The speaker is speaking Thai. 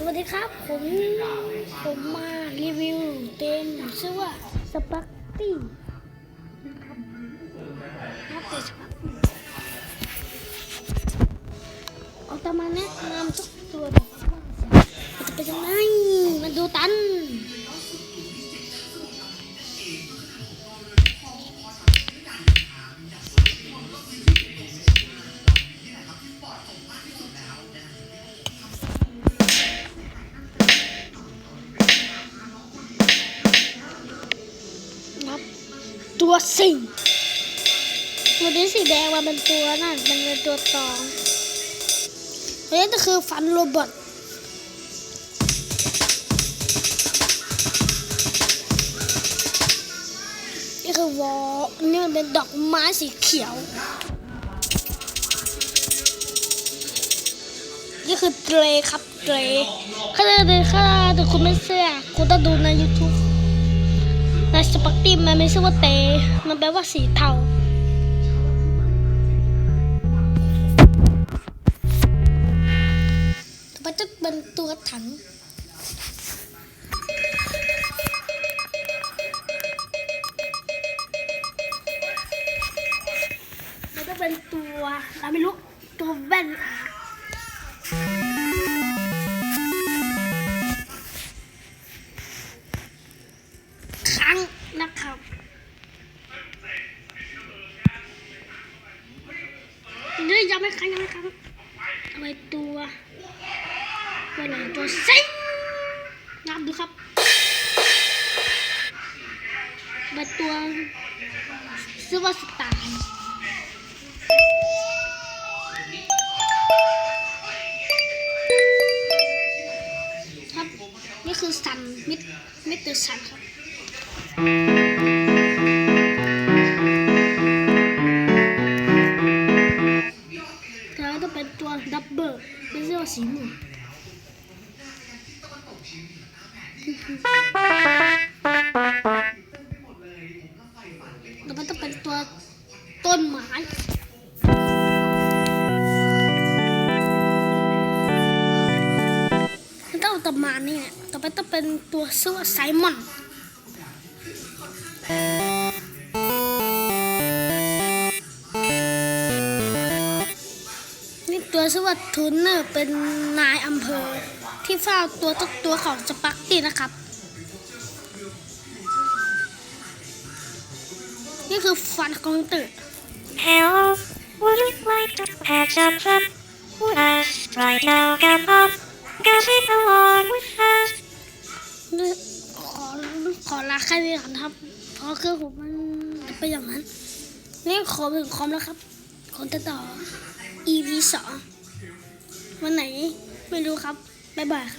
สวัสดีครับ ผมผมมารีวิวเต็มชื่อว่าสปักตี้นะครับนับแต่สปักตี้เอาต่มาแนะนำทุกตัวแบบว่าจะเป็นยังไงมาดูตัน ตัวสี่ตัวนี้สีแดงมันเป็นตัวนั่น มันเป็นตัวตองอันนี้ก็คือฟันโรบอทนี่คือวอลนี่มันเป็นดอกไม้สีเขียว นี่คือเตรครับเตรถ้าเดินถ้าแต่คุณไม่เชื่อคุณต้องดูใน YouTube ในสปักตี้มันไม่ใช่ว่าเต มันแปลว่าสีเทาต่อไปจะเป็นตัวถังมันจะเป็นตัวเราไม่รู้ตัวแว่น นี่ยังไม่ครั้งยังไม่ครั้งเอาไปตัวตัวไหนตัวซิงนับดูครับเป็นตัวซูเปอร์สตาร์ครับนี่คือซันมิดมิดเตอร์ซันครับ สื้อสีม่วงแล้วมันจะเป็นตัวต้นไม้มันต้องเอาตำมานี่แหละต่อไปต้องเป็นตัวเสื้อไซมอน นี่ตัวชื่อว่าทูนเนอร์เป็นนายอำเภอที่เฝ้าตัวทุกตัวของสปักตี้นะครับ นี่คือฟันของตื่น Hello, would you like to have some fun with us right now? Come on, gossip along with us. นี่ขอขอลาแค่นี้ก่อนนะครับ เพราะเครื่องผมมันจะเป็นอย่างนั้น นี่ขอถึงคอมแล้วครับ คนจะต่อ EP สอง วันไหนไม่รู้ครับ บ๊ายบายครับ